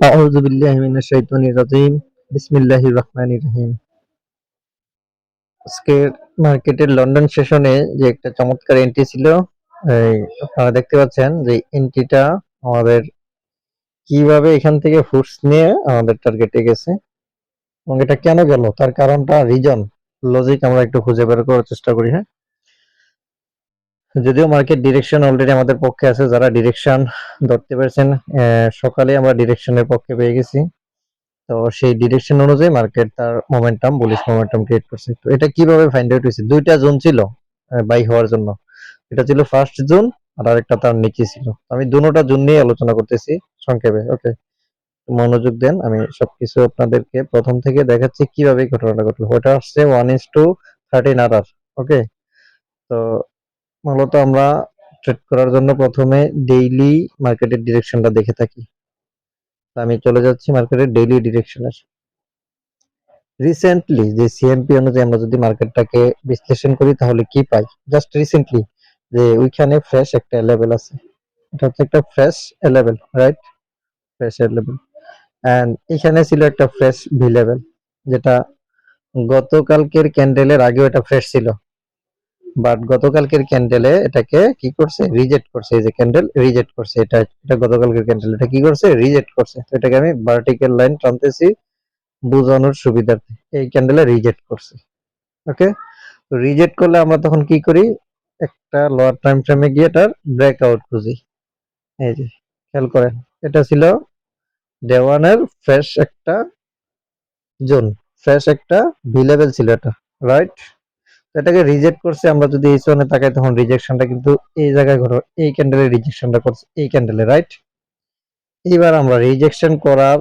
أعوذ بالله من الشيطان الرجيم بسم الله الرحمن الرحيم আজকে মার্কেটের লন্ডন সেশনে যে একটা চমৎকার এন্ট্রি ছিল এই আপনারা দেখতে পাচ্ছেন যে এন্ট্রিটা আমাদের কিভাবে এখান থেকে ফুটস নিয়ে আমাদের টার্গেটে গেছে এবং এটা কেন গেল তার কারণটা রিজন লজিক আমরা একটু খুঁজে বের করার চেষ্টা করি হ্যাঁ যদিও মার্কেট ডিরেকশন অলরেডি আমাদের পক্ষে আছে, যারা ডিরেকশন ধরতে পেরেছেন সকালে আমরা ডিরেকশনের পক্ষে পেয়ে গেছি। তো সেই ডিরেকশন অনুযায়ী মার্কেট তার মোমেন্টাম বুলিশ মোমেন্টাম ক্রিয়েট করছে। তো এটা কীভাবে ফাইন্ড আউট হয়েছে? দুইটা জোন ছিল বাই হওয়ার জন্য। এটা ছিল ফার্স্ট জোন আর আরেকটা তার নিচে ছিল। আমি দুটোটা জোন নিয়ে আলোচনা করতেছি, সংক্ষেপে ওকে মনোযোগ দেন, আমি সবকিছু আপনাদেরকে প্রথম থেকে দেখাচ্ছি কীভাবে ঘটনাটা ঘটলো। ওটা আসছে ওয়ান ইস টু থার্টিন আর ওকে তো মূলত আমরা ট্রেড করার জন্য প্রথমে ডেইলি মার্কেটের ডিরেকশনটা দেখে থাকি। আমি চলে যাচ্ছি মার্কেটের ডেইলি ডিরেকশনের রিসেন্টলি যে সিএমপি অনুযায়ী আমরা যদি মার্কেটটাকে বিশ্লেষণ করি, তাহলে কি পাই? জাস্ট রিসেন্টলি যে ওইখানে ফ্রেশ একটা লেভেল আছে। এটা হচ্ছে একটা fresh level right fresh level and এখানে ছিল একটা ফ্রেশ ভি লেভেল যেটা গতকালকের ক্যান্ডেলের আগেও এটা ফ্রেশ ছিল। বাট গতকালকের ক্যান্ডেলে এটাকে কি করছে? রিজেক্ট করছে। এই যে ক্যান্ডেল রিজেক্ট করছে। এটা এটা গতকালকের ক্যান্ডেল এটা কি করছে? রিজেক্ট করছে। তো এটাকে আমি ভার্টিক্যাল লাইন টানতেছি বোঝানোর সুবিধার্থে। এই ক্যান্ডেলে রিজেক্ট করছে। ওকে তো রিজেক্ট করলে আমরা তখন কি করি? একটা লোয়ার টাইম ফ্রেমে গিয়ে এটার ব্রেকআউট খুঁজি। এই যে, খেয়াল করেন। এটা ছিল ডে ওয়ানের ফ্রেশ একটা জোন ফ্রেশ একটা ভি লেভেল ছিল এটা রাইট এটাকে রিজেক্ট করছে, আমরা যদি এই জোনে তাকাই, তখন রিজেকশনটা কিন্তু এই জায়গায় ঘটো এই ক্যান্ডেলে রিজেকশনটা করছে, এই ক্যান্ডেলে রাইট এইবার আমরা রিজেকশন করার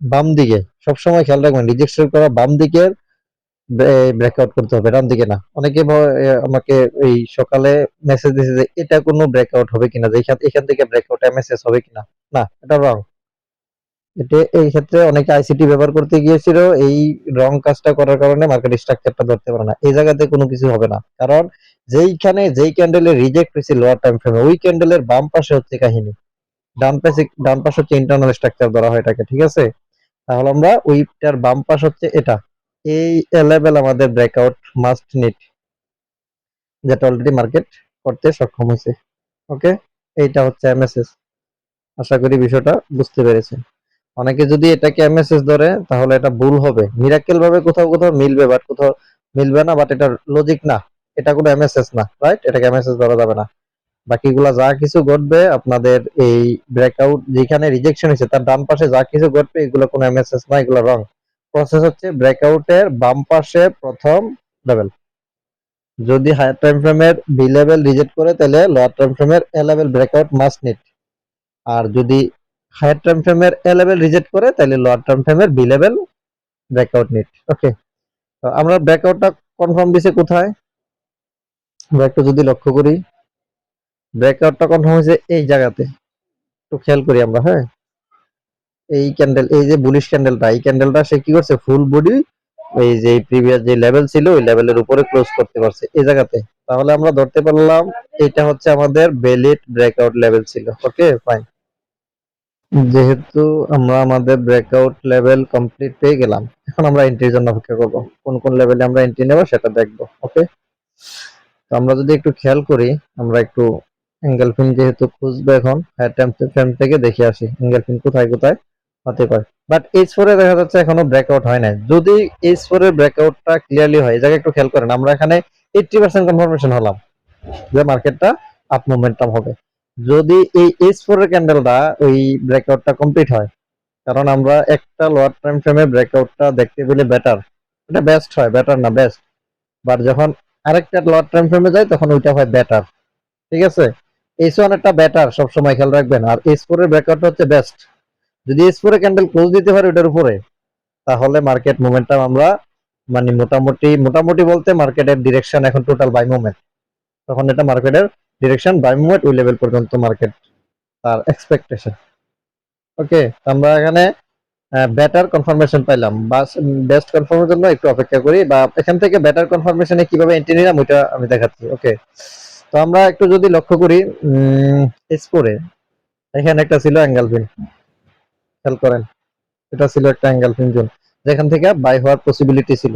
বাম দিকে, সবসময় খেয়াল রাখবেন রিজেকশন করা বাম দিকের ব্রেকআউট করতে হবে, ডান দিকে না। অনেকে আমাকে এই সকালে মেসেজ দিয়েছে যে এটা কোনো ব্রেকআউট হবে কিনা, যে এখান থেকে ব্রেকআউট এমএসএস হবে কিনা। না, এটা রং এই ক্ষেত্রে অনেকে আইসিটি ব্যবহার করতে গিয়েছিল, এই রং কাজটা করার কারণে মার্কেট স্ট্রাকচারটা ধরতে পারে না। এই জায়গাতে কোনো কিছু হবে না। কারণ যেইখানে যেই ক্যান্ডেলে রিজেক্ট হয়েছে লোয়ার টাইম ফ্রেমে ওই ক্যান্ডেলের বাম পাশে হচ্ছে কাহিনী। ডান পাশে ডান পাশে হচ্ছে ইন্টারনাল স্ট্রাকচার ধরা হয় এটাকে, ঠিক আছে? তাহলে আমরা ওইটার বাম পাশ হচ্ছে এটা। এই লেভেল আমাদের ব্রেকআউট মাস্ট নিট যেটা অলরেডি মার্কেট করতে সক্ষম হয়েছে। ওকে এইটা হচ্ছে এমএসএস আশা করি বিষয়টা বুঝতে পেরেছেন। অনেকে যদি এটাকে এমএসএস ধরে, তাহলে এটা ভুল হবে। মিরাকেল ভাবে কোথাও কোথাও মিলবে বাট কোথাও মিলবে না বাট এটা লজিক না। এটা কোনো এমএসএস না রাইট এটাকে এমএসএস ধরা যাবে না। বাকিগুলা যা কিছু ঘটবে, আপনাদের এই ব্রেকআউট যেখানে রিজেকশন হয়েছে, তার ডান পাশে যা কিছু ঘটবে, এগুলো কোনো এমএসএস না, এগুলো রং প্রসেস হচ্ছে ব্রেকআউটের বাম পাশে প্রথম লেভেল যদি হায়ার টাইম ফ্রেমের বি লেভেল রিজেক্ট করে, তাহলে লোয়ার টাইম ফ্রেমের A level breakout must need আর যদি হায়ার টাইম ফ্রেমের এ লেভেল রিজেক্ট করে তাহলে লোয়ার টাইম ফ্রেমের B level breakout need okay তো আমরা ব্রেকআউটটা কনফার্ম দিছে কোথায়? আমরা একটু যদি লক্ষ্য করি ব্রেকআউটটা কনফার্ম হয়েছে এই জায়গাতে। একটু খেয়াল করি আমরা হ্যাঁ? এই ক্যান্ডেল এই যে বুলিশ ক্যান্ডেলটা এই ক্যান্ডেলটা সে কি করছে? ফুল বডি এই যে প্রিভিয়াস যে লেভেল ছিল, ওই লেভেলের উপরে ক্লোজ করতে পারছে এই জায়গাতে। তাহলে আমরা ধরতে পারলাম, এটা হচ্ছে আমাদের বেলিট ব্রেকআউট লেভেল ছিল ওকে ফাইন যেহেতু আমরা আমাদের ব্রেকআউট লেভেল কমপ্লিট পেয়ে গেলাম, এখন আমরা এন্ট্রির জন্য অপেক্ষা করব। কোন কোন লেভেলে আমরা এন্ট্রি নেব সেটা দেখব ওকে তো আমরা যদি একটু খেয়াল করি, আমরা একটু অ্যাঙ্গেল ফিন যেহেতু খুঁজবো এখন হায়ার ফ্রেম থেকে দেখে আসি অ্যাঙ্গেল ফিন কোথায় কোথায়? হতে পারে। বাট এইচ ফোর দেখা যাচ্ছে এখনও ব্রেকআউট হয় নাই। যদি এইচ ফোর এর ব্রেকআউটটা ক্লিয়ারলি হয়, এই জায়গায় একটু খেয়াল করেন, আমরা এখানে এইটটি পার্সেন্ট কনফার্মেশন হলাম যে মার্কেটটা আপ মোমেন্টাম হবে। যদি এই এইচ ফোর এর ক্যান্ডেলটা ওই ব্রেকআউটটা কমপ্লিট হয়, কারণ আমরা একটা লোয়ার টাইম ফ্রেমে ব্রেকআউটটা দেখতে পেলে বেটার এটা বেস্ট হয় বেটার না বেস্ট বাট যখন আরেকটা লোয়ার টাইম ফ্রেমে যায়, তখন ওইটা হয় বেটার ঠিক আছে? এইচ ওয়ান একটা বেটার সবসময় খেয়াল রাখবেন। আর এইচ ফোর এর ব্রেকআউটটা হচ্ছে বেস্ট যদি এইচ ফোর এ ক্যান্ডেল ক্লোজ দিতে পারে ওটার উপরে, তাহলে মার্কেট মোমেন্টাম আমরা মানে মোটামুটি মোটামুটি বলতে মার্কেটের ডিরেকশন এখন টোটাল বাই মোমেন্ট তখন এটা মার্কেটের ডিরেকশন বাই মুভমেন্ট ওই লেভেল পর্যন্ত মার্কেট তার এক্সপেকটেশন ওকে আমরা এখানে বেটার কনফার্মেশন পাইলাম। বা বেস্ট কনফার্মের জন্য একটু অপেক্ষা করি, বা এখান থেকে বেটার কনফার্মেশনে কীভাবে এন্ট্রি নিলাম, ওইটা আমি দেখাচ্ছি। ওকে তো আমরা একটু যদি লক্ষ্য করি এস ফোরে এখানে একটা ছিল অ্যাঙ্গেল পিন খেয়াল করেন, এটা ছিল একটা অ্যাঙ্গেল পিন জোন যেখান থেকে বাই হওয়ার পসিবিলিটি ছিল।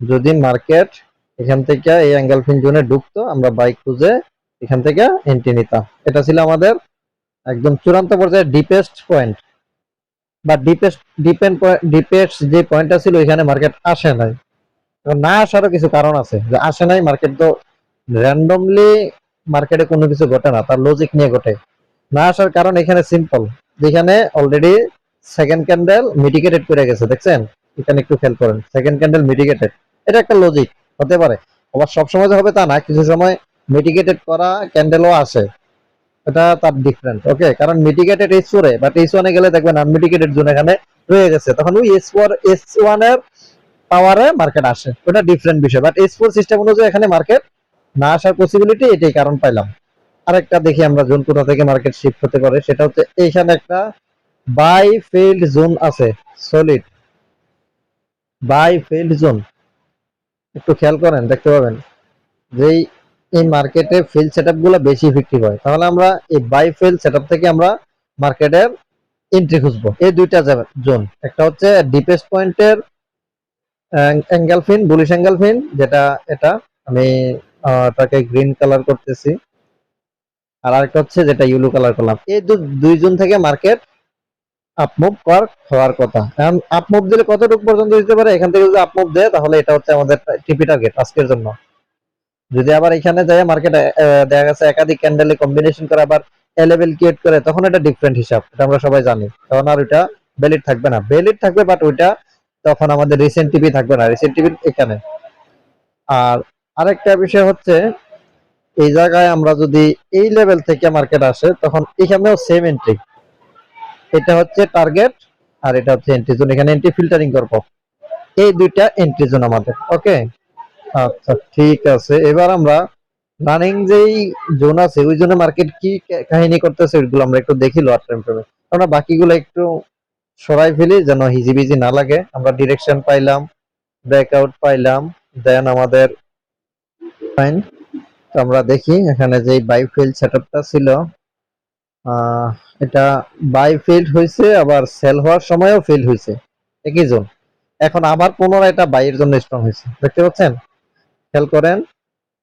যদি মার্কেট এখান থেকে এই অ্যাঙ্গেল পিন জোনে ঢুকতো, আমরা বাইক খুঁজে এখান থেকে এন্ট্রি নিতাম। এটা ছিল আমাদের একদম চূড়ান্ত পর্যায়ে ডিপেস্ট পয়েন্ট বা ডিপেস্ট ডিপেন্ড ডিপেস্ট যে পয়েন্টটা ছিল এখানে মার্কেট আসে নাই। না আসারও কিছু কারণ আছে। যে আসে নাই মার্কেট তো র্যান্ডমলি মার্কেটে কোনো কিছু ঘটে না, তার লজিক নিয়ে ঘটে। না আসার কারণ এখানে সিম্পল যেখানে অলরেডি সেকেন্ড ক্যান্ডেল মিটিগেটেড করে গেছে, দেখছেন? এখানে একটু খেয়াল করেন। সেকেন্ড ক্যান্ডেল মিটিগেটেড এটা একটা লজিক হতে পারে। আবার সবসময় যে হবে তা না, কিছু সময় মিটিগেটেড করা ক্যান্ডেলও আসে এটা তার ডিফারেন্ট ওকে কারণ মিটিগেটেড এস ফোরে বাট এস ওয়ানে গেলে দেখবেন আনমিটিগেটেড জোন এখানে রয়ে গেছে। তখন ওই এস ফোর এস ওয়ানের পাওয়ারে মার্কেট আসে। ওটা ডিফারেন্ট বিষয় বাট এস ফোর সিস্টেম অনুযায়ী এখানে মার্কেট না আসার পসিবিলিটি এটাই কারণ পাইলাম। আরেকটা দেখি আমরা জোন কোথা থেকে মার্কেট শিফট হতে পারে, সেটা হচ্ছে এইখানে একটা বাই ফেইল্ড জোন আছে সলিড বাই ফেইল্ড জোন একটু খেয়াল করেন, দেখতে পাবেন। যেই এই মার্কেটে ফেল সেটআপগুলো বেশি ইফেক্টিভ হয়। তাহলে আমরা এই বাই ফেল সেটআপ থেকে আমরা মার্কেটের এন্ট্রি খুঁজবো। এই দুইটা জোন একটা হচ্ছে ডিপেস্ট পয়েন্টের angle fin bullish angle fin যেটা এটা আমি এটাকে গ্রিন কালার করতেছি। আর আরেকটা হচ্ছে যেটা ইউলো কালার করলাম। এই দুই জোন থেকে মার্কেট আপমুভ কর, হওয়ার কথা। এখন আপমুভ দিলে কতটুকু পর্যন্ত দিতে পারে? এখান থেকে যদি আপমুভ দেয়, তাহলে এটা হচ্ছে আমাদের টিপি টার্গেট আজকের জন্য। যদি আবার এখানে যায় মার্কেটে দেখা গেছে একাধিক ক্যান্ডেলে কম্বিনেশন করে আবার লেভেল ক্রিয়েট করে, তখন এটা ডিফারেন্ট হিসাব, এটা আমরা সবাই জানি। তখন আর ওইটা ভ্যালিড থাকবে না। ভ্যালিড থাকবে বাট ওইটা তখন আমাদের রিসেন্ট টিভি থাকবে না। রিসেন্ট টিভি এখানে। আর আরেকটা বিষয় হচ্ছে, এই জায়গায় আমরা যদি এই লেভেল থেকে মার্কেট আসে, তখন এখানেও সেম এন্ট্রি এটা হচ্ছে টার্গেট আর এটা হচ্ছে এন্ট্রি জোন এখানে এন্ট্রি ফিল্টারিং করব। এই দুইটা এন্ট্রি জোন আমাদের ওকে আচ্ছা ঠিক আছে। এবার আমরা রানিং যেই জোন আছে, ওই জোনে মার্কেট কি কাহিনী করতেছে, ওইগুলো আমরা একটু দেখি লোয়ার টাইম ফ্রেমে আমরা বাকিগুলো একটু সরাই ফেলি যেন হিজিবিজি না লাগে। আমরা ডিরেকশন পাইলাম ব্রেকআউট পাইলাম দেন আমাদের ফাইন আমরা দেখি এখানে যে বাই ফিল্ড সেটআপটা ছিল এটা বাই ফিল্ড হয়েছে আবার সেল হওয়ার সময়ও ফিল হয়েছে একই জোন এখন আবার পুনরায় এটা বাইয়ের জন্য স্ট্রং হয়েছে দেখতে পাচ্ছেন? খেয়াল করেন।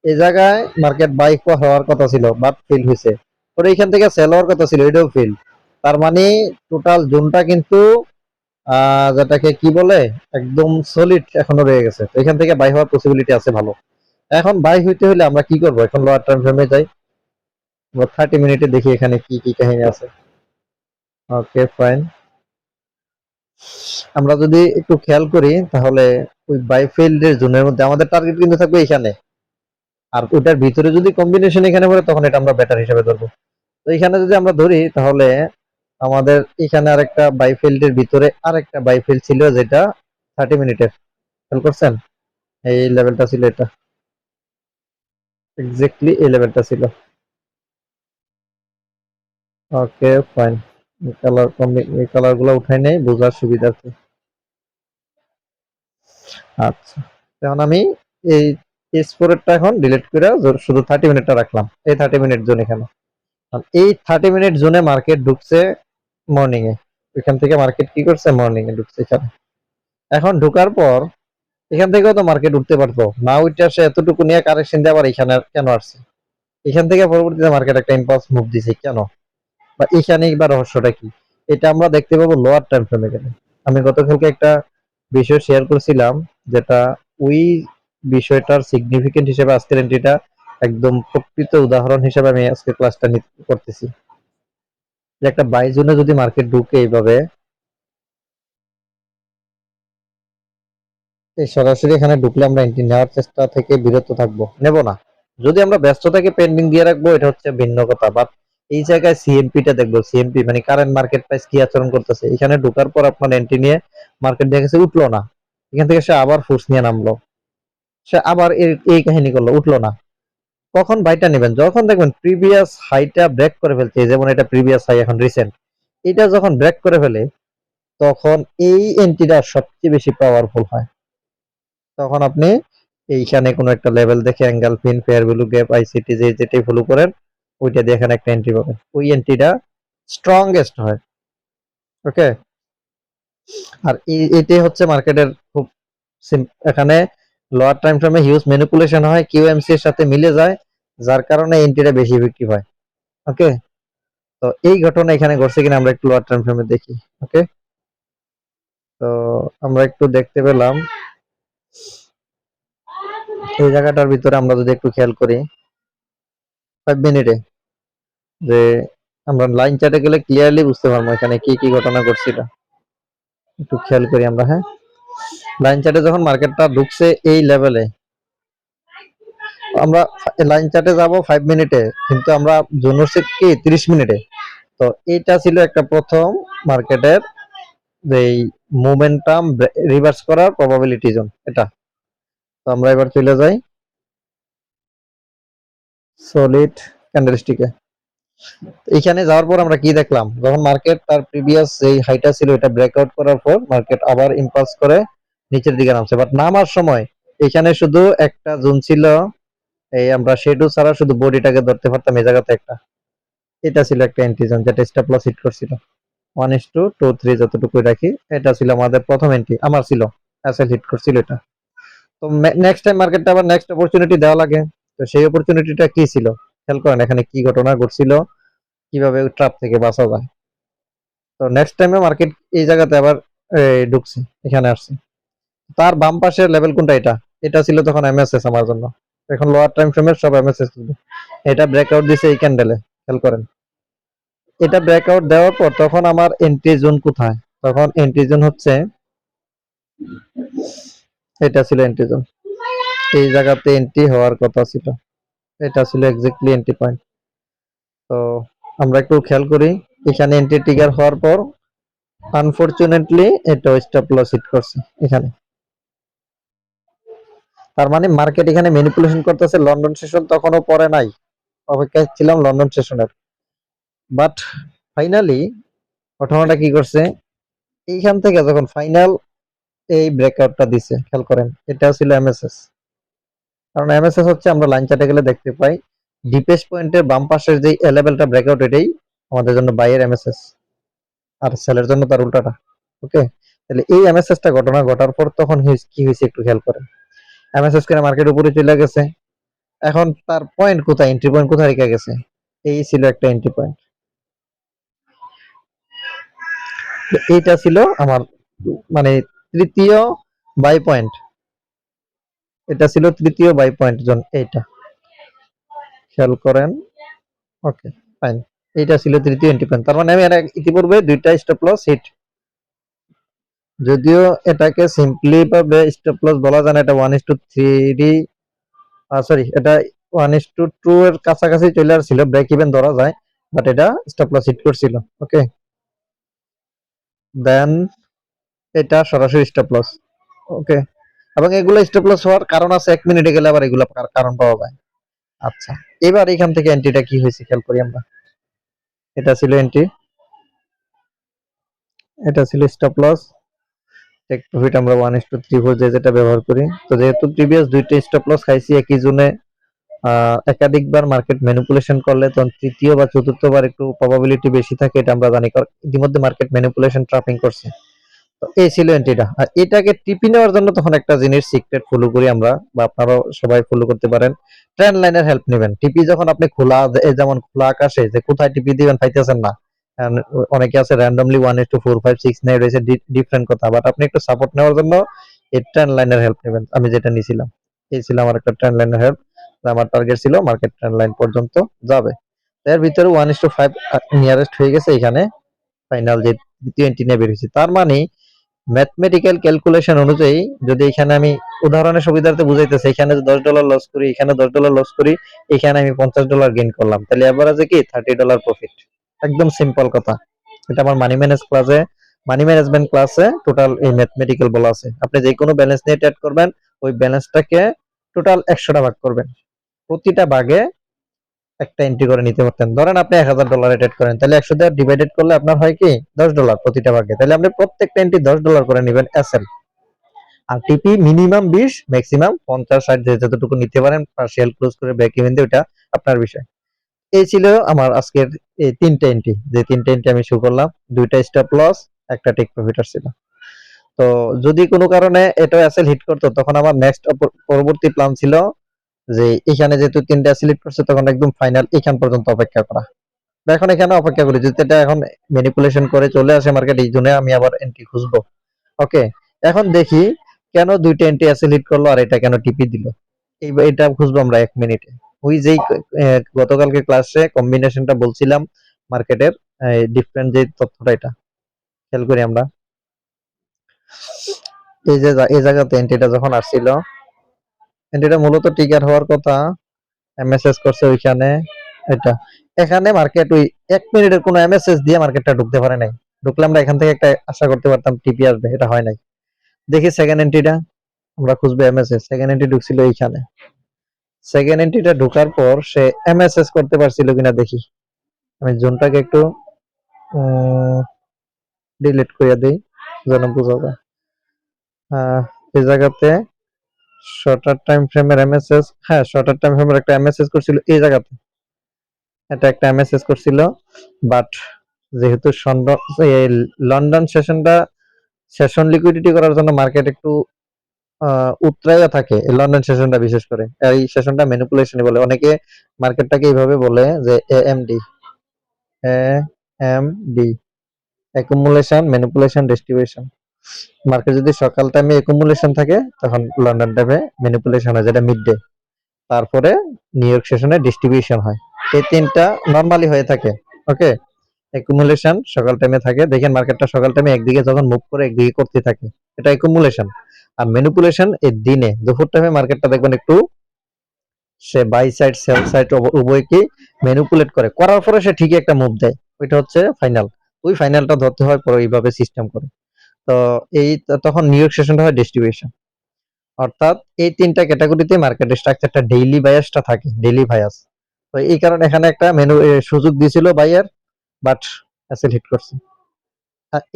এই জায়গায় মার্কেট বাই হওয়ার কথা ছিল বাট ফিল হয়েছে। পরে এখান থেকে সেল হওয়ার কথা ছিল, এটাও ফিল তার মানে টোটাল জোনটা কিন্তু যেটাকে কি বলে, একদম সলিড এখনও রয়ে গেছে। এখান থেকে বাই হওয়ার পসিবিলিটি আছে ভালো। এখন বাই হইতে হলে আমরা কি করব? এখন লোয়ার টার্ম ফ্রেমে যাই। থার্টি মিনিটে দেখি এখানে কি কি কাহিনী আছে। ওকে ফাইন আমরা যদি একটু খেয়াল করি, তাহলে ওই বাইফিল্ডের জোনের মধ্যে আমাদের টার্গেট কিন্তু থাকবে এখানে। আর ওইটার ভিতরে যদি কম্বিনেশন এখানে পড়ে, তখন এটা আমরা ব্যাটার হিসেবে ধরবো। তো এখানে যদি আমরা ধরি, তাহলে আমাদের এখানে আরেকটা বাইফিল্ডের ভিতরে আরেকটা বাইফিল্ড ছিল, যেটা থার্টি মিনিটের খেয়াল করছেন? এই লেভেলটা ছিল এটা। এক্স্যাক্টলি এই লেভেলটা ছিল। ওকে ফাইন কালার এই কালারগুলো উঠাই নেই, বোঝার সুবিধার্থে আচ্ছা। এখন আমি এই ফোরেরটা এখন ডিলিট করে শুধু থার্টি মিনিটটা রাখলাম। এই থার্টি মিনিট জোন এখানে। এই থার্টি মিনিট জোনে মার্কেট ঢুকছে মর্নিং এ। এখান থেকে মার্কেট কি করছে? মর্নিং এ ঢুকছে এখানে। এখন পর এখান থেকেও তো মার্কেট উঠতে পারতো। না উঠে আসে এতটুকু নিয়ে কারেকশন দিয়ে আবার এখানে কেন আসছে? এখান থেকে পরবর্তীতে মার্কেট একটা ইম্পালস মুভ দিছে, কেন? বা এখানে বা রহস্যটা কি? এটা আমরা দেখতে পাবো লোয়ার টাইম ফ্রেমে গেলে। আমি একটা বিষয় শেয়ার করছিলাম যেটা ওই বিষয়টার সিগনিফিকেন্ট হিসেবে আজকের এন্ট্রিটা একদম প্রকৃত উদাহরণ হিসেবে আমি আজকে ক্লাসটা করতেছি। যে একটা বাই জোনে যদি মার্কেট ঢুকে এইভাবে, এই সরাসরি এখানে ঢুকলে আমরা এন্ট্রি নেওয়ার চেষ্টা থেকে বিরত থাকব। নেব না। যদি আমরা ব্যস্ত থাকি পেন্ডিং দিয়ে রাখব, এটা হচ্ছে ভিন্ন কথা। বাট এই জায়গায় সিএমপি টা দেখব। সিএমপি মানে কারেন্ট মার্কেট প্রাইস কি আচরণ করতেছে? এখানে ঢোকার পর আপনার এন্ট্রি নিয়ে মার্কেট দেখেছে উঠল না। এখান থেকে সে আবার ফোর্স নিয়ে নামলো। সে আবার এই- এই কাহিনী করল, উঠল না। কখন বাইটা নেবেন? যখন দেখবেন প্রিভিয়াস হাইটা ব্রেক করে ফেলছে যেমন এটা প্রিভিয়াস হাই এখন রিসেন্ট এটা যখন ব্রেক করে ফেলে, তখন এই এন্ট্রিটা সবচেয়ে বেশি পাওয়ারফুল হয়। তখন আপনি এইখানে কোনো একটা লেভেল দেখে engulfing fair value gap ICT যে যেটাই ফলো করেন। ওইটা দিয়ে এখানে একটা এন্ট্রি পাবেন। ওই এন্ট্রিটা স্ট্রংগেস্ট হয়। ওকে আর এটাই হচ্ছে মার্কেটের খুব এখানে লোয়ার টাইম ফ্রেমে হিউজ ম্যানিপুলেশন হয় কিউ কিউএমসি এর সাথে মিলে যায়, যার কারণে এন্ট্রিটা বেশি বিক্রি হয়। ওকে তো এই ঘটনা এখানে ঘটছে কিনা আমরা একটু লোয়ার টাইম ফ্রেমে দেখি। ওকে তো আমরা একটু দেখতে পেলাম। এই জায়গাটার ভিতরে আমরা যদি একটু খেয়াল করি ফাইভ মিনিটে। যে আমরা লাইন চার্টে গেলে ক্লিয়ারলি বুঝতে পারব এখানে কি কি ঘটনা ঘটছিল। একটু খেয়াল করি আমরা হ্যাঁ? লাইন চার্টে যখন মার্কেটটা ঢুকছে এই লেভেলে আমরা লাইন চার্টে যাব ফাইভ মিনিটে কিন্তু আমরা জুনুরছি কি, তিরিশ মিনিটে তো এইটা ছিল একটা প্রথম মার্কেটের এই মোমেন্টাম রিভার্স করার প্রবাবিলিটি জোন এটা। তো আমরা এবার চলে যাই সলিড ক্যান্ডেলস্টিকে এখানে যাওয়ার পর আমরা কি দেখলাম? যখন মার্কেট তার প্রিভিয়াস যেই হাইটা ছিল, এটা ব্রেকআউট করার পর মার্কেট আবার ইম্পালস করে নিচের দিকে নামছে। বাট নামার সময় এখানে শুধু একটা জোন ছিল। এই আমরা শেডু ছাড়া শুধু বডিটাকে ধরতে পারতাম এই জায়গাতে একটা। এটা ছিল একটা এন্ট্রি জোন যেটা স্টপ লস হিট করছিল। One is to two three যতটুকু রাখি, এটা ছিল আমাদের প্রথম এন্ট্রি আমার ছিল অ্যাসেল হিট করছিল এটা। তো নেক্সট টাইম মার্কেটটা আবার নেক্সট অপরচুনিটি দেওয়া লাগে। তো সেই অপরচুনিটিটা কি ছিল? খেয়াল করেন এখানে কি ঘটনা ঘটছিল, কীভাবে ট্রাপ থেকে বাঁচা যায়। তো নেক্সট টাইমে মার্কেট এই জায়গাতে আবার ঢুকছে, এখানে আসছে। তার বাম পাশের লেভেল কোনটা এটা? এটা ছিল তখন এমএসএস আমার জন্য। এখন লোয়ার টাইম ফ্রেমের সব এমএসএস এটা ব্রেকআউট দিছে এই ক্যান্ডেলে খেয়াল করেন। এটা ব্রেকআউট দেওয়ার পর তখন আমার এন্ট্রি জোন কোথায়? তখন এন্ট্রি জোন হচ্ছে, এটা ছিল এন্ট্রি জোন এই জায়গাতে এন্ট্রি হওয়ার কথা ছিল। এটা ছিল এক্স্যাক্টলি এন্ট্রি পয়েন্ট তো আমরা একটু খেয়াল করি, এখানে এন্ট্রি ট্রিগার হওয়ার পর আনফরচুনেটলি এটা স্টপ লস হিট করছে এখানে। তার মানে মার্কেট এখানে ম্যানিপুলেশন করতেছে লন্ডন সেশন তখনও পরে নাই। অপেক্ষায় ছিলাম লন্ডন সেশনের বাট ফাইনালি ঘটনাটা কি করছে? এইখান থেকে যখন ফাইনাল এই ব্রেকআউটটা দিছে, খেয়াল করেন এটা ছিল এমএসএস কারণ এমএসএস হচ্ছে আমরা লাইন চার্টে গেলে দেখতে পাই। ডিপেস্ট পয়েন্টের বাম পাশের যে লেভেলটা ব্রেকআউট এটাই আমাদের জন্য বাইয়ের এমএসএস আর সেলের জন্য তার উল্টাটা। ওকে তাহলে এই এমএসএস টা ঘটনা ঘটার পর তখন কি হয়েছে একটু খেয়াল করেন। এমএসএস কেন মার্কেট উপরে চলে গেছে। এখন তার পয়েন্ট কোথায়? এন্ট্রি পয়েন্ট কোথায় রেখে গেছে? এই ছিল একটা এন্ট্রি পয়েন্ট এইটা ছিল আমার মানে তৃতীয় বাই পয়েন্ট এটা ছিল তৃতীয় বাই পয়েন্ট জন এইটা। খেয়াল করেন। Okay, fine. এইটা ছিল তৃতীয় এন্ট্রি পয়েন্ট তার মানে আমি ইতিপূর্বে দুইটা স্টপ লস হিট যদিও এটাকে সিম্পলি ভাবে স্টপ লস বলা যায় না, এটা one is to three sorry এটা ওয়ান ইস টু টু এর কাছাকাছি চলে আসছিল ব্রেক ইভেন ধরা যায় বাট এটা স্টপ লস হিট করছিল, ওকে? দেন এটা সরাসরি স্টপ লস ওকে? এবং এগুলো স্টপ লস হওয়ার কারণ আছে, এক মিনিটে গেলে আবার এগুলো কারণ পাওয়া যায়। আচ্ছা এবার এখান থেকে এন্ট্রিটা কি হয়েছে খেয়াল করি আমরা। এটা ছিল এন্ট্রি এটা ছিল স্টপ লস টেক প্রফিট আমরা one is to three four যে যেটা ব্যবহার করি। তো যেহেতু প্রিভিয়াস দুইটা স্টপ লস খাইছি, একই জোনে একাধিকবার মার্কেট ম্যানিপুলেশন করলে তখন তৃতীয় বা চতুর্থবার একটু প্রবাবিলিটি বেশি থাকে, এটা আমরা জানি। কারণ ইতিমধ্যে মার্কেট ম্যানিপুলেশন ট্রাপিং করছে। এই ছিল এন্ট্রিটা আর এটাকে টিপি নেওয়ার জন্য তখন একটা জিনিস সিক্রেট ফলো করি আমরা, বা আপনারাও সবাই ফলো করতে পারেন। ট্রেন্ড লাইনের হেল্প নেবেন। টিপি যখন আপনি খোলা যেমন খোলা আকাশে, যে কোথায় টিপি দিবেন পাইতেছেন না। অনেকে আছে randomly one two four five six nine রয়েছে ডিফারেন্ট কথা। বাট আপনি একটু সাপোর্ট নেওয়ার জন্য এই ট্রেন্ড লাইনের হেল্প নেবেন। আমি যেটা নিয়েছিলাম এই ছিল আমার একটা ট্রেন লাইনের হেল্প আমার টার্গেট ছিল মার্কেট ট্রেন্ড লাইন পর্যন্ত যাবে। এর ভিতরে one is to five nearest হয়ে গেছে এখানে। ফাইনাল যে এন্ট্রি নিয়ে বেরিয়েছি তার মানে ম্যাথমেটিক্যাল ক্যালকুলেশন অনুযায়ী যদি এখানে আমি উদাহরণের সুবিধার্থে বুঝাইতেছি, এখানে দশ ডলার লস করি, এখানে দশ ডলার লস করি, এখানে আমি পঞ্চাশ ডলার গেইন করলাম। তাহলে এভারেজে কি? থার্টি ডলার প্রফিট একদম সিম্পল কথা। এটা আমার মানি ম্যানেজ ক্লাসে মানি ম্যানেজমেন্ট ক্লাসে টোটাল এই ম্যাথমেটিক্যাল বলা আছে। আপনি যে কোনো ব্যালেন্স নিয়ে ট্রেড করবেন, ওই ব্যালেন্সটাকে টোটাল একশোটা ভাগ করবেন। প্রতিটা ভাগে একটা এন্ট্রি করে নিতে পারতেন। ধরেন আপনি এক হাজার ডলারে ট্রেড করেন, তাহলে একশো দিয়ে ডিভাইডেড করলে আপনার হয় কি? দশ ডলার প্রতিটা ভাগে। তাহলে আপনি প্রত্যেকটা এন্ট্রি দশ ডলার করে নেবেন এসএল আর টিপি মিনিমাম বিশ ম্যাক্সিমাম পঞ্চাশ, ষাট যতটুকু নিতে পারেন পার্সিয়াল ক্লোজ করে ব্রেক ইভেন দিয়ে ওটা আপনার বিষয়। এই ছিল আমার আজকের এই তিনটা এন্ট্রি যে তিনটা এন্ট্রি আমি শো করলাম, দুইটা স্টপ লস একটা টেক প্রফিট ছিল। তো যদি কোনো কারণে এটা অ্যাসেল হিট করতো, তখন আমার নেক্সট পরবর্তী প্ল্যান ছিল যে এখানে যেহেতু তিনটা সিলেক্ট করছে, তখন একদম ফাইনাল এখান পর্যন্ত অপেক্ষা করা। এখন এখানে অপেক্ষা করি যদি এটা এখন ম্যানিপুলেশন করে চলে আসে মার্কেট এই জন্য আমি আবার এন্ট্রি খুঁজবো। ওকে এখন দেখি কেন দুইটা এন্ট্রি অ্যাসেল হিট করল আর এটা কেন টিপি দিল। এই এটা খুঁজবো আমরা এক মিনিটে ওই যেই গতকালকে ক্লাসে কম্বিনেশনটা বলছিলাম মার্কেটের ডিফারেন্ট যে তথ্যটা এটা। খেয়াল করি আমরা। এই যে, এই জায়গাতে এন্ট্রিটা যখন আসছিল এন্ট্রিটা মূলত টিকার হওয়ার কথা এমএসএস করছে ওইখানে, এটা। এখানে মার্কেট ওই এক মিনিটের কোনো এমএসএস দিয়ে মার্কেটটা ঢুকতে পারে নাই। ঢুকলে আমরা এখান থেকে একটা আশা করতে পারতাম টিপি আসবে, এটা হয় নাই। দেখি সেকেন্ড এন্ট্রিটা আমরা খুঁজবো এমএসএস সেকেন্ড এন্ট্রি ঢুকছিল এইখানে। সেকেন্ড এন্ট্রিটা ঢোকার পর সে এমএসএস করতে পারছিল কিনা দেখি। আমি জোনটাকে একটু ডিলিট করে দিই, যেন বোঝা যায়। এই জায়গাতে শর্টার টাইম ফ্রেমের এমএসএস হ্যাঁ শর্টার টাইম ফ্রেমের একটা এমএসএস করছিল এই জায়গাতে। এটা একটা এমএসএস করছিল বাট যেহেতু লন্ডন সেশনটা সেশন লিকুইডিটি করার জন্য মার্কেট একটু আহ, উতরাইয়া থাকে লন্ডন সেশনটা বিশেষ করে। এই সেশনটা ম্যানিপুলেশন বলে। অনেকে মার্কেটটাকে এইভাবে বলে যে AMD AMD accumulation manipulation distribution market যদি সকাল টাইমে অ্যাকুমুলেশন থাকে, তখন লন্ডন টাইমে ম্যানিপুলেশন হয়, যেটা মিড ডে তারপরে নিউ ইয়র্ক সেশনে ডিস্ট্রিবিউশন হয়। এই তিনটা নরমালি হয়ে থাকে ওকে অ্যাকুমুলেশন সকাল টাইমে থাকে। দেখেন মার্কেটটা সকাল টাইমে একদিকে যখন মুভ করে একদিকে করতে থাকে, এটা অ্যাকুমুলেশন আর ম্যানিপুলেশন এর দিনে, দুপুর টাইমে মার্কেটটা দেখবেন একটু সে বাই সাইড সেল সাইড উভয়কে ম্যানিপুলেট করে। করার পরে সে ঠিকই একটা মুভ দেয়। ওইটা হচ্ছে ফাইনাল ওই ফাইনালটা ধরতে হয়, পরে এইভাবে সিস্টেম করে। তো এই তখন নিউ ইয়র্ক সেশনটা হয় ডিস্ট্রিবিউশন অর্থাৎ এই তিনটা ক্যাটাগরিতে মার্কেটের স্ট্রাকচারটা ডেইলি বায়াসটা থাকে ডেইলি বায়াস তো এই কারণে এখানে একটা মেনু সুযোগ দিছিল বায়ার বাট অ্যাসেল হিট করছে।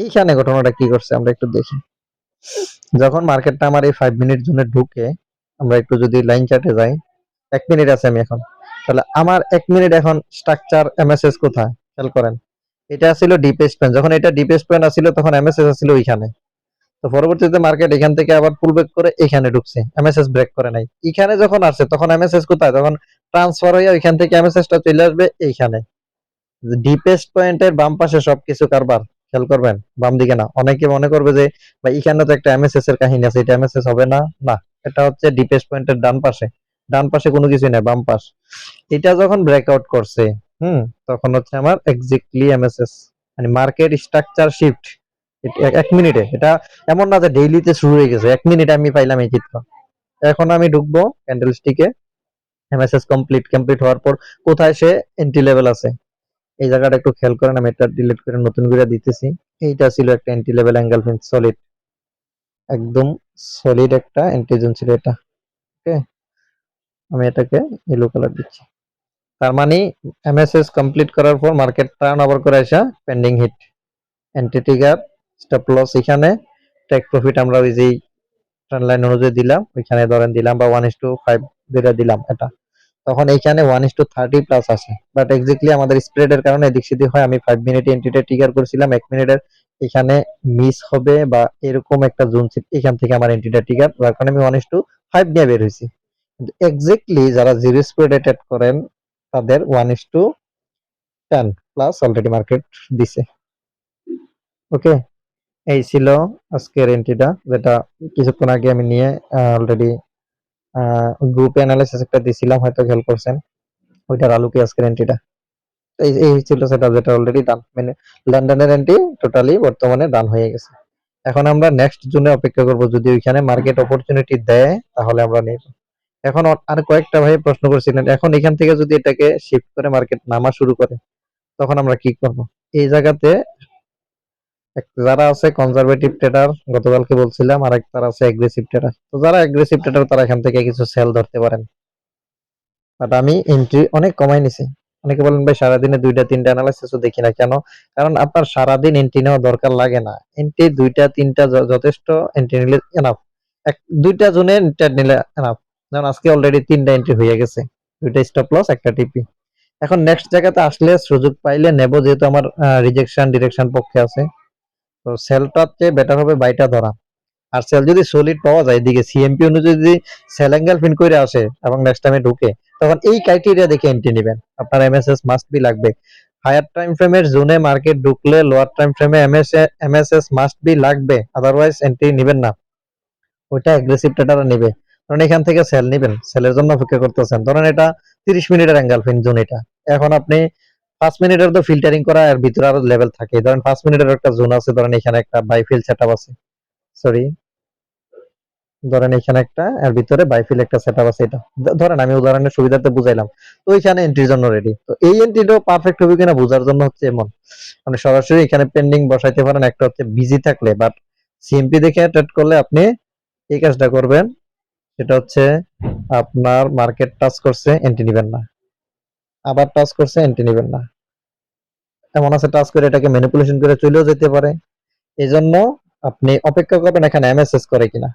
এইখানে ঘটনাটা কি করছে আমরা একটু দেখি। যখন মার্কেটটা আমার এই ফাইভ মিনিট জন্য ঢুকে, আমরা একটু যদি লাইন চার্টে যাই, এক মিনিট আছে আমি এখন। তাহলে আমার এক মিনিট এখন স্ট্রাকচার এমএসএস কোথায়? খেয়াল করেন। এটা ছিল ডিপেস্ট পয়েন্ট যখন এটা ডিপেস্ট পয়েন্ট আসছিল তখন এমএসএস আসছিল ওইখানে। তো পরবর্তীতে মার্কেট এখান থেকে আবার পুল ব্যাক করে এখানে ঢুকছে। এমএসএস ব্রেক করে নাই। এখানে যখন আসছে, তখন এমএসএস কোথায়? তখন ট্রান্সফার হয়ে ওইখান থেকে এমএসএস টা চলে আসবে এইখানে। ডিপেস্ট পয়েন্টের বাম পাশে সবকিছু কারবার। খেয়াল করবেন, বাম দিকে না। অনেকে মনে করবে যে, ভাই, এখানে তো একটা এমএসএস এর কাহিনী আছে, এটা এমএসএস হবে না? না, এটা হচ্ছে ডিপেস্ট পয়েন্টের ডান পাশে। ডান পাশে কোনো কিছু নেই, বাম পাশ। এটা যখন ব্রেকআউট করছে হুম, তখন হচ্ছে আমার এক্স্যাক্টলি এমএসএস মানে মার্কেট স্ট্রাকচার শিফট এক মিনিটে, এটা এমন না যে ডেইলিতে শুরু হয়ে গেছে, এক মিনিটে আমি পাইলাম এই চিত্র। এখন আমি ঢুকবো ক্যান্ডেল স্টিকে এমএসএস কমপ্লিট কমপ্লিট হওয়ার পর কোথায় সে এন্ট্রি লেভেল আছে। এই জায়গাটা একটু খেয়াল করেন, আমি এটা ডিলিট করে নতুন করে দিতেছি। এইটা ছিল একটা entry level engulfing solid একদম সলিড একটা এন্ট্রি জোন ছিল এটা। ওকে আমি এটাকে ইয়েলো কালার দিচ্ছি। তার মানে এমএসএস কমপ্লিট করার পর মার্কেট টার্ন ওভার করে আসা pending hit entry trigger stop loss এখানে। টেক প্রফিট আমরা ওই যেই ট্রেন্ড লাইন অনুযায়ী দিলাম, ওইখানে ধরেন দিলাম বা ওয়ান ইস টু ফাইভ যেটা দিলাম এটা। তখন এইখানে one is to thirty plus আসে বাট এক্স্যাক্টলি আমাদের স্প্রেডের কারণে এদিক সেদিক হয়, আমি ফাইভ মিনিট এন্ট্রিটা ট্রিগার করেছিলাম, এক মিনিটের এখানে মিস হবে বা এরকম একটা জোন ছিল, এখান থেকে আমার এন্ট্রিটা ট্রিগার যার কারণে আমি ওয়ান ইস টু ফাইভ নিয়ে বের হয়েছি। কিন্তু এক্স্যাক্টলি যারা জিরো স্প্রেডে ট্রেড করেন তাদের one is to ten plus already market দিছে। ওকে এই ছিল আজকের এন্ট্রিটা যেটা কিছুক্ষণ আগে আমি নিয়ে অলরেডি গ্রুপ অ্যানালাইসিস একটা দিছিলাম, হয়তো খেয়াল করছেন। ওইটার আলোকে আজকের এন্ট্রিটা এই ছিল সেটা যেটা অলরেডি ডান মানে লন্ডনের এন্ট্রি টোটালি বর্তমানে ডান হয়ে গেছে। এখন আমরা নেক্সট জুনে অপেক্ষা করব। যদি ওইখানে মার্কেট অপরচুনিটি দেয়, তাহলে আমরা নেব। এখন আর কয়েকটা ভাই প্রশ্ন করছিলেন, এখন এখান থেকে যদি এটাকে শিফট করে মার্কেট নামা শুরু করে, তখন আমরা কি করব? এই জায়গাতে যারা আছে কনজারভেটিভ ট্রেডার গতকালকে বলছিলাম আর তারা আছে এগ্রেসিভ ট্রেডার তো যারা এগ্রেসিভ ট্রেডার তারা এখান থেকে কিছু সেল ধরতে পারেন। বাট আমি এন্ট্রি অনেক কমাই নিছি। অনেকে বলেন, ভাই, সারাদিনে দুইটা, তিনটা দেখি না কেন? কারণ আপনার সারাদিন এন্ট্রি নেওয়া দরকার লাগে না। এন্ট্রি দুইটা, তিনটা যথেষ্ট এন্ট্রি নিলে এনাফ এক দুইটা জোনে এন্ট্রি নিলে এনাফ যেমন আজকে অলরেডি তিনটা এন্ট্রি হয়ে গেছে। দুইটা স্টপ লস একটা টিপি এখন নেক্সট জায়গাতে আসলে সুযোগ পাইলে নেব যেহেতু আমার রিজেকশন ডিরেকশন পক্ষে আছে। তো সেলটার চেয়ে বেটার হবে বাইটা ধরা। আর সেল যদি সলিড পাওয়া যায় এদিকে সিএমপি অনুযায়ী যদি সেল অ্যাঙ্গেল ফিন করে আসে এবং নেক্সট টাইমে ঢুকে, তখন এই ক্রাইটেরিয়া দেখে এন্ট্রি নেবেন। আপনার এমএসএস মাস্ট বি লাগবে। হায়ার টাইম ফ্রেমের জোনে মার্কেট ঢুকলে লোয়ার টাইম ফ্রেমে এমএস এমএসএস মাস্ট বি লাগবে। আদারওয়াইজ এন্ট্রি নেবেন না। ওইটা অ্যাগ্রেসিভ ট্রেডাররা নেবে। কারণ এখান থেকে সেল নেবেন। সেলের জন্য অপেক্ষা করতেছেন। ধরেন এটা তিরিশ মিনিটের অ্যাঙ্গেল ফিন জোন এটা। এখন আপনি পাঁচ মিনিটের তো ফিল্টারিং করা এর ভিতরে আরও লেভেল থাকে। ধরেন পাঁচ মিনিটের একটা জোন আছে, ধরেন এখানে একটা বাইফিল সেটআপ আছে। সরি ধরেন এখানে একটা এর ভিতরে বাইফিল একটা সেটআপ আছে এটা। ধরেন আমি উদাহরণের সুবিধার্থে বুঝাইলাম। তো এখানে এন্ট্রির জন্য রেডি তো এই এন্ট্রিটাও পারফেক্ট হবে কিনা বোঝার জন্য হচ্ছে এমন। আপনি সরাসরি এখানে পেন্ডিং বসাইতে পারেন। একটা হচ্ছে বিজি থাকলে বাট সিএমপি দেখে ট্রেড করলে আপনি এই কাজটা করবেন। সেটা হচ্ছে আপনার মার্কেট টাচ করছে এন্ট্রি নেবেন না। আবার টাচ করছে এন্ট্রি নেবেন না। এমন আছে টাচ করে এটাকে ম্যানিপুলেশন করে চলেও যেতে পারে। এই জন্য আপনি অপেক্ষা করবেন এখানে এমএসএস করে কিনা।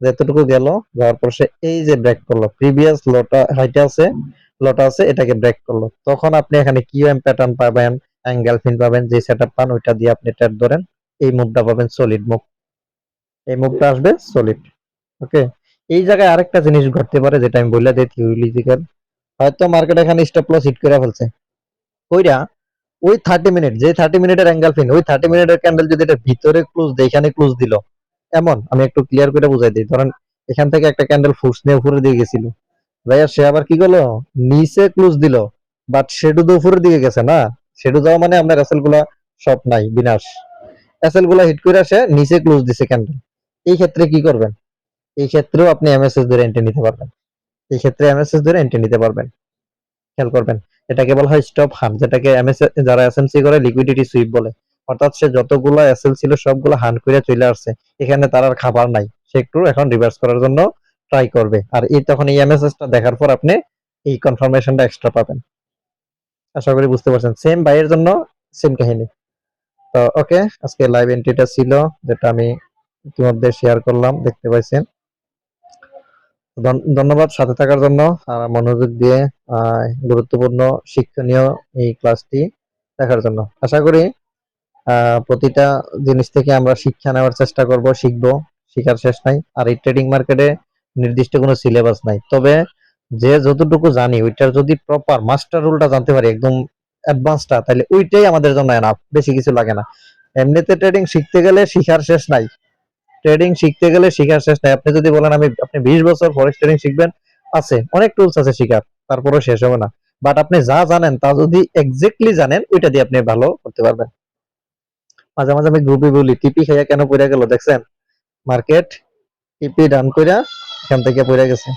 যতটুকু গেল, যাওয়ার পর সে এই যে ব্রেক করল প্রিভিয়াস লোটা হাইটে আছে লোটা আছে, এটাকে ব্রেক করল। তখন আপনি এখানে কিউএম প্যাটার্ন পাবেন অ্যাঙ্গেল ফিন পাবেন, যে সেটআপ পান, ওইটা দিয়ে আপনি ট্রেড ধরেন, এই মুভটা পাবেন সলিড মুভ এই মুভটা আসবে সলিড ওকে এই জায়গায় আরেকটা জিনিস ঘটতে পারে, যেটা আমি বলে দিই থিওরিটিক্যাল হয়তো মার্কেট এখানে স্টপ লস হিট করে ফেলছে। ওইটা ওই থার্টি মিনিট যে থার্টি মিনিটের অ্যাঙ্গেল ফিন ওই থার্টি মিনিটের ক্যান্ডেল যদি এটা ভিতরে ক্লোজ দেয়, এখানে ক্লোজ দিল, এমন, আমি একটু ক্লিয়ার করে বুঝাই দিই। ধরেন, এখান থেকে একটা ক্যান্ডেল ফুস নিয়ে উপরে দিয়ে গেছিল। যাইয়া সে আবার কি করল? নিচে ক্লোজ দিল বাট শেডু তো উপরের দিকে গেছে না। শেডু যাওয়া মানে আপনার এসএলগুলা সব নাই, বিনাশ। এসএলগুলা হিট করে আসে নিচে ক্লোজ দিছে ক্যান্ডেল এই ক্ষেত্রে কি করবেন? এই ক্ষেত্রেও আপনি এমএসএস ধরে এন্ট্রি নিতে পারবেন। এই ক্ষেত্রে এমএসএস ধরে এন্ট্রি নিতে পারবেন। খেয়াল করবেন, এটাকে বলা হয় স্টপ হান যেটাকে এমএস যারা এসএমসি করে লিকুইডিটি সুইপ বলে। অর্থাৎ সে যতগুলো এসএল ছিল সবগুলো হান করে চলে আসছে। এখানে তার আর খাবার নাই। সে একটু এখন রিভার্স করার জন্য ট্রাই করবে। আর এই তখন এই এমএসএস টা দেখার পর আপনি এই কনফার্মেশনটা এক্সট্রা পাবেন। আশা করি বুঝতে পারছেন। সেম বাইয়ের জন্য সেম কাহিনী। তো ওকে আজকে লাইভ এন্ট্রিটা ছিল, যেটা আমি ইতিমধ্যে শেয়ার করলাম, দেখতে পাইছেন। ধন্যবাদ সাথে থাকার জন্য আর মনোযোগ দিয়ে গুরুত্বপূর্ণ শিক্ষণীয় এই ক্লাসটি দেখার জন্য। আশা করি প্রতিটা জিনিস থেকে আমরা শিক্ষা নেওয়ার চেষ্টা করব, শিখব, শিখার শেষ নাই। আর এই ট্রেডিং মার্কেটে নির্দিষ্ট কোনো সিলেবাস নাই। তবে যে যতটুকু জানি, ওইটার যদি প্রপার মাস্টার রুলটা জানতে পারি, একদম অ্যাডভান্সটা তাহলে ওইটাই আমাদের জন্য এনাফ বেশি কিছু লাগে না। এমনিতে ট্রেডিং শিখতে গেলে শিখার শেষ নাই। ট্রেডিং শিখতে গেলে শিখার শেষ নাই। আপনি যদি বলেন আমি, আপনি বিশ বছর ফরেক্স ট্রেডিং শিখবেন, আছে, অনেক টুলস আছে শিখার, তারপরেও শেষ হবে না। বাট আপনি যা জানেন, তা যদি এক্স্যাক্টলি জানেন, ওইটা দিয়ে আপনি ভালো করতে পারবেন। মাঝে মাঝে আমি গ্রুপে বলি টিপি খাইয়া কেন পড়ে গেল? দেখছেন? মার্কেট টিপি ডান কইরা এখান থেকে পড়ে গেছে।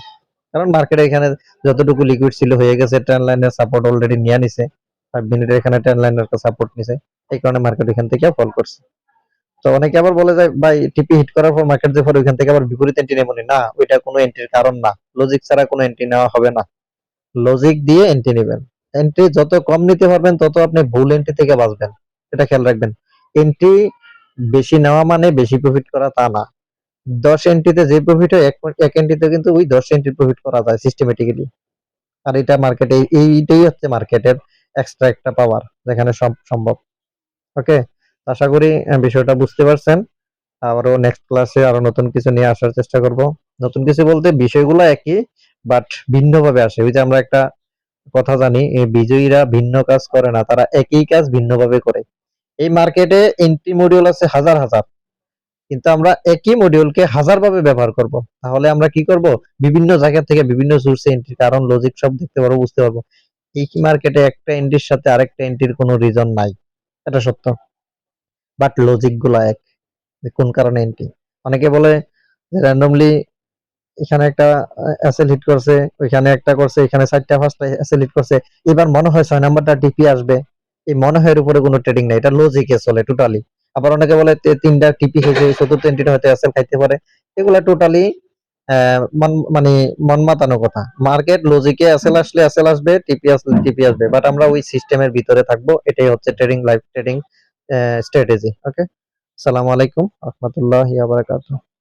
কারণ মার্কেটে এখানে যতটুকু লিকুইড ছিল হয়ে গেছে ট্রেন লাইনের সাপোর্ট অলরেডি নিয়ে নিছে। ফাইভ মিনিটের এখানে ট্রেন লাইনের সাপোর্ট নিছে। এই কারণে মার্কেট এখান থেকে ফল করছে। তো অনেকে আবার বলে যায় ভাই টিপি হিট করার পর মার্কেট যে পরে ওইখান থেকে আবার বিপরীত এন্ট্রি নেব না। ওইটা কোনো এন্ট্রির কারণ না। লজিক ছাড়া কোনো এন্ট্রি নেওয়া হবে না। লজিক দিয়ে এন্ট্রি নেবেন। এন্ট্রি যত কম নিতে পারবেন, তত আপনি ভুল এন্ট্রি থেকে বাঁচবেন। এটা খেয়াল রাখবেন। এন্ট্রি বেশি নেওয়া মানে বেশি প্রফিট করা তা না। দশ এন্ট্রিতে যে প্রফিট হয়, এক এন্ট্রিতে কিন্তু ওই দশ এন্ট্রি প্রফিট করা যায় সিস্টেমেটিক্যালি আর এটা মার্কেটে এইটাই হচ্ছে মার্কেটের এক্সট্রা একটা পাওয়ার যেখানে সব সম্ভব। ওকে আশা করি বিষয়টা বুঝতে পারছেন। আবারও নেক্সট ক্লাসে আরও নতুন কিছু নিয়ে আসার চেষ্টা করব। নতুন কিছু বলতে বিষয়গুলো একই বাট ভিন্নভাবে আসে। ওই যে আমরা একটা কথা জানি বিজয়ীরা ভিন্ন কাজ করে না, তারা একই কাজ ভিন্নভাবে করে। এই মার্কেটে এন্ট্রি মডিউল আছে হাজার হাজার। কিন্তু আমরা একই মডিউলকে হাজার ভাবে ব্যবহার করব। তাহলে আমরা কি করব? বিভিন্ন জায়গা থেকে বিভিন্ন সোর্সে এন্ট্রি কারণ লজিক সব দেখতে পারব, বুঝতে পারব। এই মার্কেটে একটা এন্ট্রির সাথে আরেকটা এন্ট্রির কোনো রিজন নাই। এটা সত্য। বাট লজিকগুলা এক কোন কারণে এন্ট্রি অনেকে বলে র্যান্ডমলি এখানে একটা এসএল হিট করছে, ওইখানে একটা করছে, এখানে চারটা, পাঁচটা এসএল হিট করছে। এবার মনে হয় ছয় নাম্বারটা টিপি আসবে। এই মনে হয় এর উপরে কোনো ট্রেডিং নাই। এটা লজিকে চলে টোটালি আবার অনেকে বলে তিনটা টিপি খেয়েছে চতুর্থ এন্ট্রিটা হয়তো এসএল খাইতে পারে। এগুলা টোটালি মানে মন মাতানো কথা। মার্কেট লজিকে এসএল আসলে এসএল আসবে টিপি আসলে টিপি আসবে। বাট আমরা ওই সিস্টেমের ভিতরে থাকব। এটাই হচ্ছে trading live trading strategy okay সালামু আলাইকুম রহমতুল্লাহ বারাকাতুহু